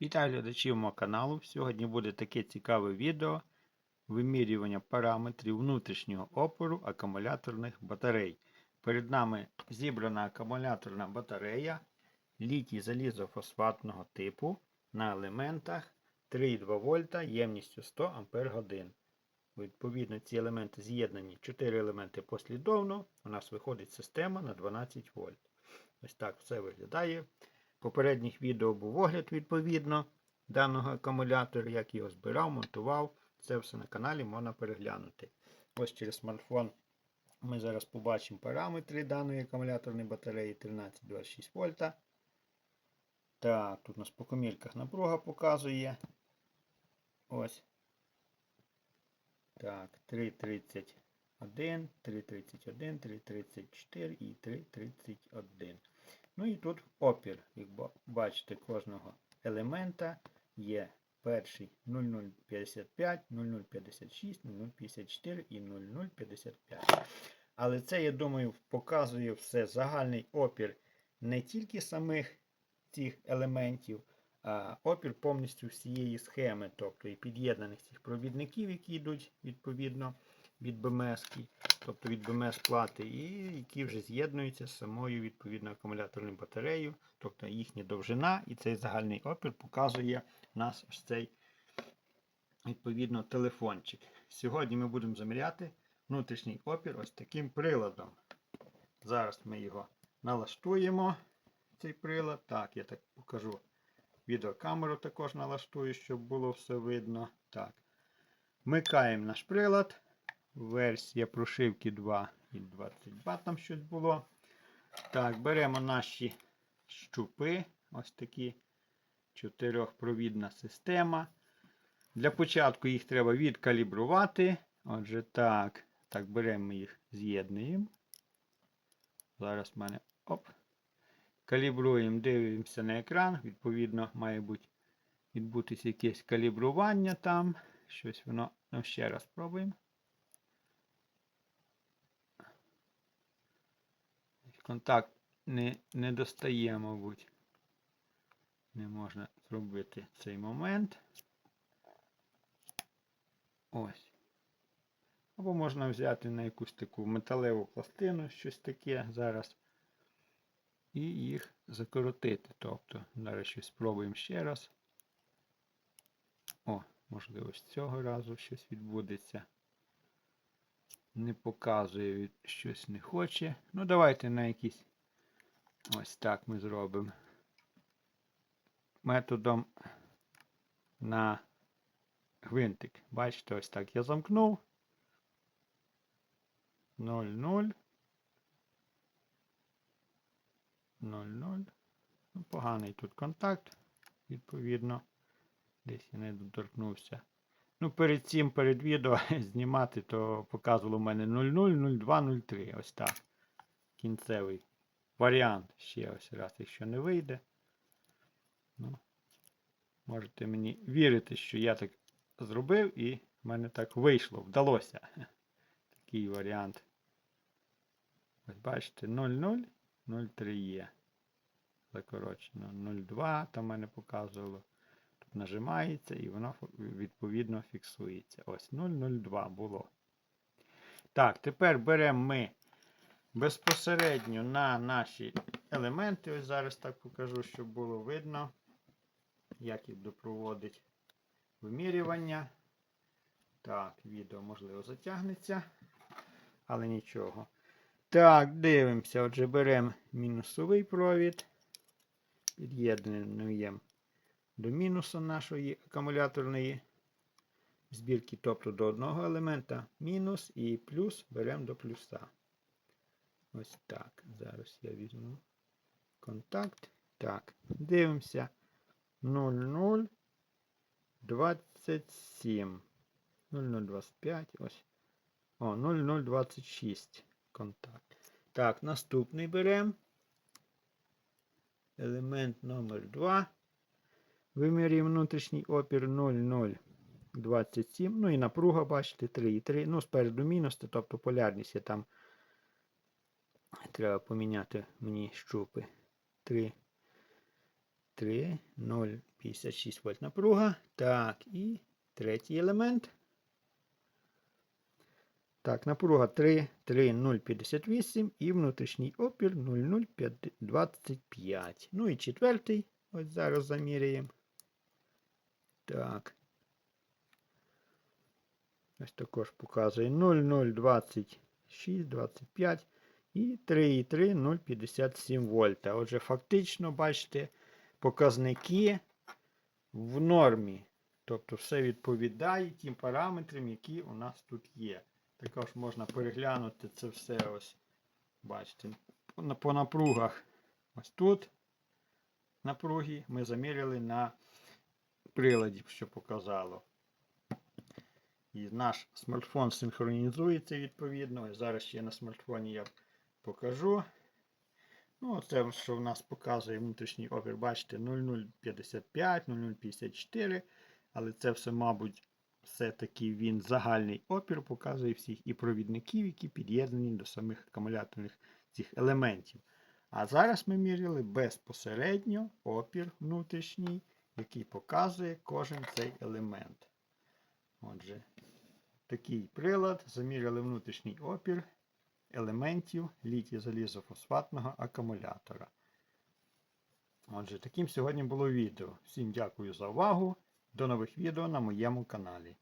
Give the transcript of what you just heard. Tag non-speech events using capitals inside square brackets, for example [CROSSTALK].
Вітаю глядачів мого каналу. Сьогодні буде таке цікаве відео вимірювання параметрів внутрішнього опору акумуляторних батарей. Перед нами зібрана акумуляторна батарея літій залізофосфатного типу на елементах 3,2 вольта ємністю 100 Ампер годин. Відповідно, ці елементи з'єднані 4 елементи послідовно. У нас виходить система на 12 вольт. Ось так все виглядає. Попередніх відео був огляд відповідно даного акумулятора, як його збирав, монтував. Це все на каналі можна переглянути. Ось через смартфон ми зараз побачимо параметри даної акумуляторної батареї 1326 вольта. Так, тут у нас по комірках напруга показує. Ось. Так, 3,31, 3,31, 3,34 і 3,31. Ну і тут опір, як бачите, кожного елемента є перший 0055, 0056, 0054 і 0055. Але це, я думаю, показує все загальний опір не тільки самих цих елементів, а опір повністю всієї схеми, тобто і під'єднаних цих провідників, які йдуть відповідно від БМС, тобто від БМС плати, і які вже з'єднуються з самою відповідно акумуляторною батареєю, тобто їхня довжина і цей загальний опір показує нас ось цей відповідно телефончик. Сьогодні ми будемо заміряти внутрішній опір ось таким приладом. Зараз ми його налаштуємо, цей прилад. Так, я так покажу. Відеокамеру також налаштую, щоб було все видно. Так. Вмикаємо наш прилад. Версія прошивки 2.22 там щось було. Так, беремо наші щупи. Ось такі чотирьохпровідна система. Для початку їх треба відкалібрувати. Отже, так, так, беремо їх, з'єднуємо. Зараз в мене оп. Калібруємо, дивимося на екран. Відповідно, має бути відбутися якесь калібрування там. Щось воно. Ну, ще раз спробуємо. Контакт не, не достає, мабуть. Не можна зробити цей момент. Ось. Або можна взяти на якусь таку металеву пластину, щось таке зараз. І їх закоротити. Тобто, зараз щось спробуємо ще раз. О, можливо, з цього разу щось відбудеться. Не показує, щось не хоче. Ну, давайте на якийсь ось так ми зробимо. Методом на гвинтик. Бачите, ось так я замкнув. 0, 0. 0, 0. Ну, поганий тут контакт, відповідно. Десь я не доторкнувся. Ну, перед цим, перед відео [LAUGHS] знімати, то показувало в мене 00, 02, 03. Ось так. Кінцевий варіант. Ще ось раз, якщо не вийде. Ну, Можете мені вірити, що я так зробив і в мене так вийшло, вдалося. [LAUGHS] Такий варіант. Ось бачите, 00, 03 є. Закорочено 02, там мене показувало нажимається і воно відповідно фіксується. Ось 002 було. Так, тепер беремо ми безпосередньо на наші елементи. Ось зараз так покажу, щоб було видно, як їх допроводить вимірювання. Так, відео, можливо, затягнеться, але нічого. Так, дивимося. Отже, беремо мінусовий провід, під'єднуємо до мінусу нашої акумуляторної збірки, тобто до одного елемента мінус і плюс беремо до плюса. Ось так. Зараз я візьму контакт. Так, дивимося. 0027. 0025. Ось. О, 0026 контакт. Так, наступний беремо. Елемент номер 2. Вимірюємо внутрішній опір 0,027. Ну і напруга, бачите, 3,3. Ну, спереду мінус, тобто полярність є там. Треба поміняти мені щупи. 3, 3, 0, 56 вольт напруга. Так, і третій елемент. Так, напруга 3, 3, 0,58 і внутрішній опір 0,025. Ну і четвертий. Ось зараз заміряємо. Так. Ось також показує 0,026, 25 і 3,3, 0,57 вольта. Отже, фактично, бачите, показники в нормі. Тобто все відповідає тим параметрам, які у нас тут є. Також можна переглянути це все ось. Бачите, по напругах. Ось тут напруги ми заміряли на приладі, що показало. І наш смартфон синхронізується відповідно. Ось зараз ще на смартфоні я покажу. Ну, це, що в нас показує внутрішній опір, бачите, 0055, 0054. Але це все, мабуть, все-таки він загальний опір показує всіх і провідників, які під'єднані до самих акумуляторних цих елементів. А зараз ми міряли безпосередньо опір внутрішній, який показує кожен цей елемент. Отже, такий прилад заміряли внутрішній опір елементів літій залізофосфатного акумулятора. Отже, таким сьогодні було відео. Всім дякую за увагу. До нових відео на моєму каналі.